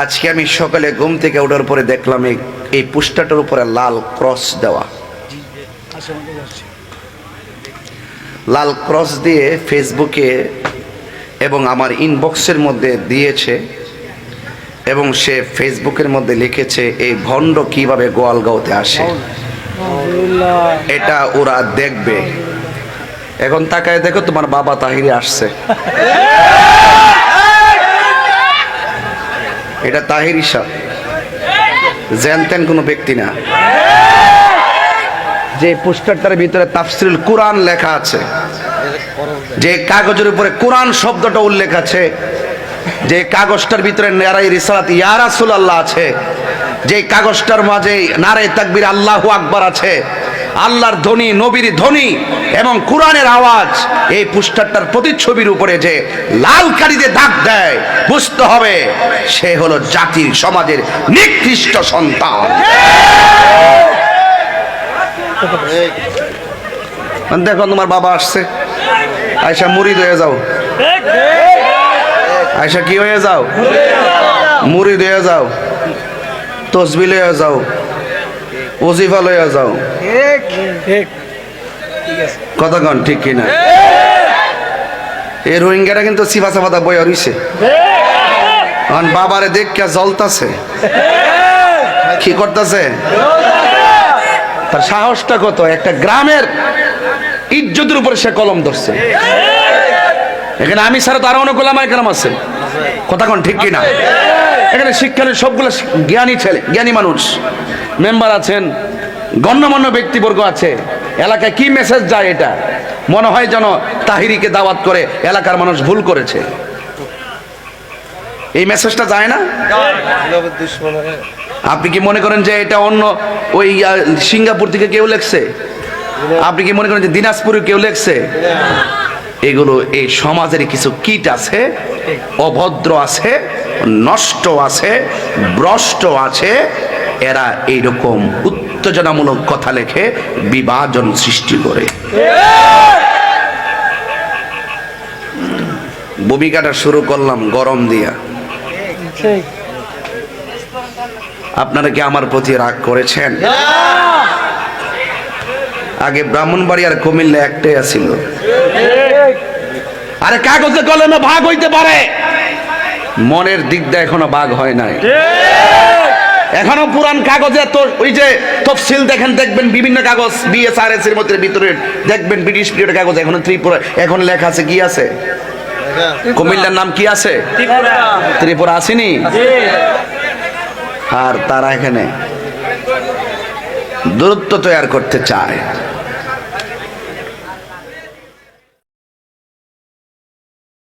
আজকে আমি সকালে ঘুম থেকে ওঠার পরে দেখলাম এই পোস্টারটার উপরে লাল ক্রস দেওয়া। লাল ক্রস দিয়ে ফেসবুকে এবং আমার ইনবক্সের মধ্যে দিয়েছে এবং সে ফেসবুকের মধ্যে লিখেছে, এই ভণ্ড কীভাবে গোয়ালগাঁওতে আসে? এটা ওরা দেখবে। এখন তাকায় দেখো তোমার বাবা তাহিরে আসছে। এটা তাহিরি সাহ জ্যানতেন কোনো ব্যক্তি না। যে পোস্টারটার ভিতরে তাফসিরুল কোরআন লেখা আছে, যে কাগজের উপরে কোরআন শব্দটা উল্লেখ আছে, যে কাগজটার ভিতরে নারাই রিসালাত ইয়ারাসুল আল্লাহ আছে, যে কাগজটার মাঝে নারে তাকবীর আল্লাহু আকবার আছে আল্লাহর ধ্বনি, নবীর ধ্বনি এবং কোরআনের আওয়াজ এই পোস্টারটার প্রতিচ্ছবির উপরে যে লাল কালিতে দাগ দেয়, বুঝতে হবে সে হলো জাতির, সমাজের নিকৃষ্ট সন্তান। দেখো তোমার বাবা আসছে। আয়সা মুড়ি হয়ে যাও। আয়সা কি হয়ে যাও? মুড়ি হয়ে যাও। তসবি লয়ে যাও। ওজিফা লয়ে যাও। কথা কন ঠিক কিনা এই রোহিঙ্গাটা কিন্তু সিফা সাফাদা বইয়া রইছে। এখন বাবারে দেখিয়া জ্বলতাছে। কি করতেছে? তার সাহসটা কত? একটা গ্রামের ইজ্জতের উপরে সে কলম ধরছে। এখানে আমি ছাড়া তো আরও অনেক গোলামায় গ্রাম আছে। কথা কোন ঠিক কিনা এখানে শিক্ষানের সবগুলো জ্ঞানী ছেলে জ্ঞানী মানুষ। মেম্বার আছেন, গণ্যমান্য ব্যক্তিবর্গ আছে, এলাকায় কি মেসেজ যায় এটা? মনে হয় যেন তাহিরিকে দাওয়াত করে এলাকার মানুষ ভুল করেছে। এই মেসেজটা যায় না? আপনি কি মনে করেন যে এটা অন্য ওই সিঙ্গাপুর থেকে কেউ লেখছে? আপনি কি মনে করেন যে দিনাজপুরে কেউ লেখছে? এগুলো এই সমাজের কিছু কীট আছে, অভদ্র আছে, নষ্ট আছে, ভ্রষ্ট আছে এরা এইরকম উত্তেজনামূলক কথা লেখে, বিভাজন সৃষ্টি করে। ভূমিকাটা শুরু করলাম গরম দিয়া। আপনারা কি আমার প্রতি রাগ করেছেন? আগে ব্রাহ্মণবাড়ি আর কুমিল্লা একটাই আছিল। আরে কাগজে কলমে ভাগ হইতে পারে। মনের দিক দিয়ে এখনও ভাগ হয় নাই। এখনও পুরান কাগজে তো ওই যে তফসিল দেখেন, দেখবেন বিভিন্ন কাগজ বিএসআরএস এর মধ্যে ভিতরে, দেখবেন ব্রিটিশ পিরিয়ড কাগজ, এখনও ত্রিপুরা, এখন লেখা আছে, কি আছে? কুমিল্লার নাম কি আছে? ত্রিপুরা আসেনি? আর তারা এখানে দূরত্ব তৈরি করতে চায়।